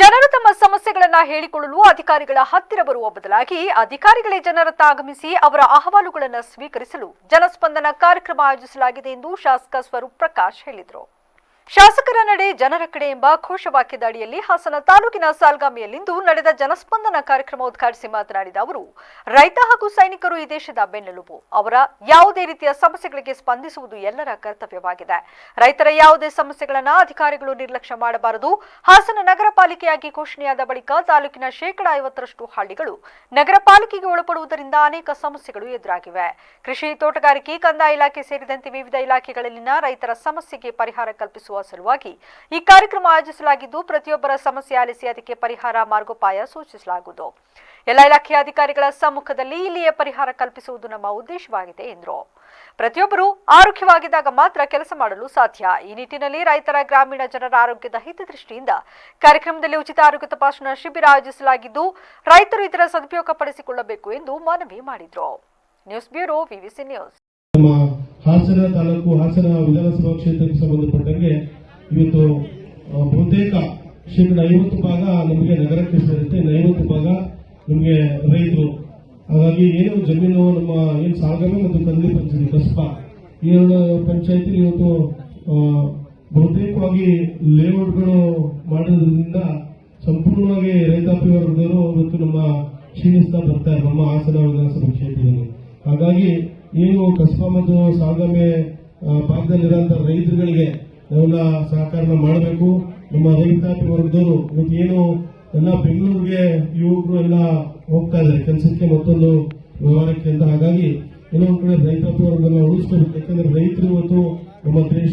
ಜನರು ತಮ್ಮ ಸಮಸ್ಯೆಗಳನ್ನ ಹೇಳಿಕೊಳ್ಳಲು ಅಧಿಕಾರಿಗಳ ಹತ್ತಿರ ಬರುವ ಬದಲಾಗಿ ಅಧಿಕಾರಿಗಳೇ ಜನರತ್ತ ಆಗಮಿಸಿ ಅವರ ಅಹವಾಲುಗಳನ್ನು ಸ್ವೀಕರಿಸಲು ಜನಸ್ಪಂದನ ಕಾರ್ಯಕ್ರಮ ಆಯೋಜಿಸಲಾಗಿದೆ ಎಂದು ಶಾಸಕ ಸ್ವರೂಪ್ ಪ್ರಕಾಶ್ ಹೇಳಿದರು. ಶಾಸಕರ ನಡೆ ಜನರ ಕಡೆ ಎಂಬ ಘೋಷವಾಕ್ಯದ ಅಡಿಯಲ್ಲಿ ಹಾಸನ ತಾಲೂಕಿನ ಸಾಲ್ಗಾಮಿಯಲ್ಲಿಂದು ನಡೆದ ಜನಸ್ಪಂದನ ಕಾರ್ಯಕ್ರಮ ಉದ್ಘಾಟಿಸಿ ಮಾತನಾಡಿದ ಅವರು, ರೈತ ಹಾಗೂ ಸೈನಿಕರು ಈ ದೇಶದ ಬೆನ್ನೆಲುಬು. ಅವರ ಯಾವುದೇ ರೀತಿಯ ಸಮಸ್ಯೆಗಳಿಗೆ ಸ್ಪಂದಿಸುವುದು ಎಲ್ಲರ ಕರ್ತವ್ಯವಾಗಿದೆ. ರೈತರ ಯಾವುದೇ ಸಮಸ್ಯೆಗಳನ್ನ ಅಧಿಕಾರಿಗಳು ನಿರ್ಲಕ್ಷ್ಯ ಮಾಡಬಾರದು. ಹಾಸನ ನಗರ ಪಾಲಿಕೆಯಾಗಿ ಘೋಷಣೆಯಾದ ಬಳಿಕ ತಾಲೂಕಿನ ಶೇಕಡಾ ಐವತ್ತರಷ್ಟು ಹಳ್ಳಿಗಳು ನಗರ ಪಾಲಿಕೆಗೆ ಒಳಪಡುವುದರಿಂದ ಅನೇಕ ಸಮಸ್ಯೆಗಳು ಎದುರಾಗಿವೆ. ಕೃಷಿ ತೋಟಗಾರಿಕೆ, ಕಂದಾಯ ಇಲಾಖೆ ಸೇರಿದಂತೆ ವಿವಿಧ ಇಲಾಖೆಗಳಲ್ಲಿನ ರೈತರ ಸಮಸ್ಯೆಗೆ ಪರಿಹಾರ ಕಲ್ಪಿಸುವ ಸಲುವಾಗಿ ಈ ಕಾರ್ಯಕ್ರಮ ಆಯೋಜಿಸಲಾಗಿದ್ದು, ಪ್ರತಿಯೊಬ್ಬರ ಸಮಸ್ಯೆ ಆಲಿಸಿ ಅದಕ್ಕೆ ಪರಿಹಾರ ಮಾರ್ಗೋಪಾಯ ಸೂಚಿಸಲಾಗುವುದು. ಎಲ್ಲ ಇಲಾಖೆಯ ಅಧಿಕಾರಿಗಳ ಸಮ್ಮುಖದಲ್ಲಿ ಇಲ್ಲಿಯೇ ಪರಿಹಾರ ಕಲ್ಪಿಸುವುದು ನಮ್ಮ ಉದ್ದೇಶವಾಗಿದೆ, ಎಂದರು. ಪ್ರತಿಯೊಬ್ಬರು ಆರೋಗ್ಯವಾಗಿದ್ದಾಗ ಮಾತ್ರ ಕೆಲಸ ಮಾಡಲು ಸಾಧ್ಯ. ಈ ನಿಟ್ಟಿನಲ್ಲಿ ರೈತರ ಗ್ರಾಮೀಣ ಜನರ ಆರೋಗ್ಯದ ಹಿತದೃಷ್ಟಿಯಿಂದ ಕಾರ್ಯಕ್ರಮದಲ್ಲಿ ಉಚಿತ ಆರೋಗ್ಯ ತಪಾಸಣಾ ಶಿಬಿರ ಆಯೋಜಿಸಲಾಗಿದ್ದು, ರೈತರು ಇದರ ಸದುಪಯೋಗ ಪಡಿಸಿಕೊಳ್ಳಬೇಕು ಎಂದು ಮನವಿ ಮಾಡಿದರು. News bureau VVC news. Hassan taluk, Hassan ವಿಧಾನಸಭಾ ಕ್ಷೇತ್ರಕ್ಕೆ ಸಂಬಂಧಪಟ್ಟಂತೆ ಇವತ್ತು ಬಹುತೇಕ ಶೇಕಡ ಐವತ್ತು ಭಾಗ ನಮಗೆ ನಗರಕ್ಕೆ ಸೇರುತ್ತೆ. ಐವತ್ತು ಭಾಗ ನಮಗೆ ರೈತರು. ಹಾಗಾಗಿ ಏನು ಜಮೀನು ನಮ್ಮ ಏನು ಸಾಗರ ಮತ್ತು ಕಂದಿ ಪಂಚಾಯತಿ ಕಸ್ಪ ಎರಡು ಪಂಚಾಯತಿ ಇವತ್ತು ಬಹುತೇಕವಾಗಿ ಲೇಔಟ್ಗಳು ಮಾಡೋದ್ರಿಂದ ಸಂಪೂರ್ಣವಾಗಿ ರೈತಾಪಿ ವರ್ಗದವರು ಇವತ್ತು ನಮ್ಮ ಕ್ಷೀಣಿಸ್ತಾ ಬರ್ತಾರೆ ನಮ್ಮ ಹಾಸನ ವಿಧಾನಸಭಾ ಕ್ಷೇತ್ರದಲ್ಲಿ. ಹಾಗಾಗಿ ಏನು ಕಸ್ಬಾ ಮತ್ತು ಸಾಗಮೆ ಭಾಗದಲ್ಲಿರುವಂತಹ ಭಾಗದಲ್ಲಿರುವಂತ ರೈತರುಗಳಿಗೆ ನಾವೆಲ್ಲ ಸಹಕಾರನ ಮಾಡಬೇಕು. ನಮ್ಮ ರೈತಾಪಿ ವರ್ಗದವರು ಇವತ್ತು ಏನು ಎಲ್ಲ ಬೆಂಗಳೂರಿಗೆ ಯುವಕರು ಎಲ್ಲ ಹೋಗ್ತಾ ಇದ್ದಾರೆ. ಕೆಲಸಕ್ಕೆ ಮತ್ತೊಂದು ವ್ಯವಹಾರಕ್ಕೆ ಅಂತ. ಹಾಗಾಗಿ ಕೆಲವೊಂದು ಕಡೆ ರೈತಾಪಿ ವರ್ಗದಲ್ಲ ಉಳಿಸ್ಕೋಬೇಕು ಯಾಕಂದ್ರೆ ರೈತರು ಇವತ್ತು ನಮ್ಮ ದೇಶ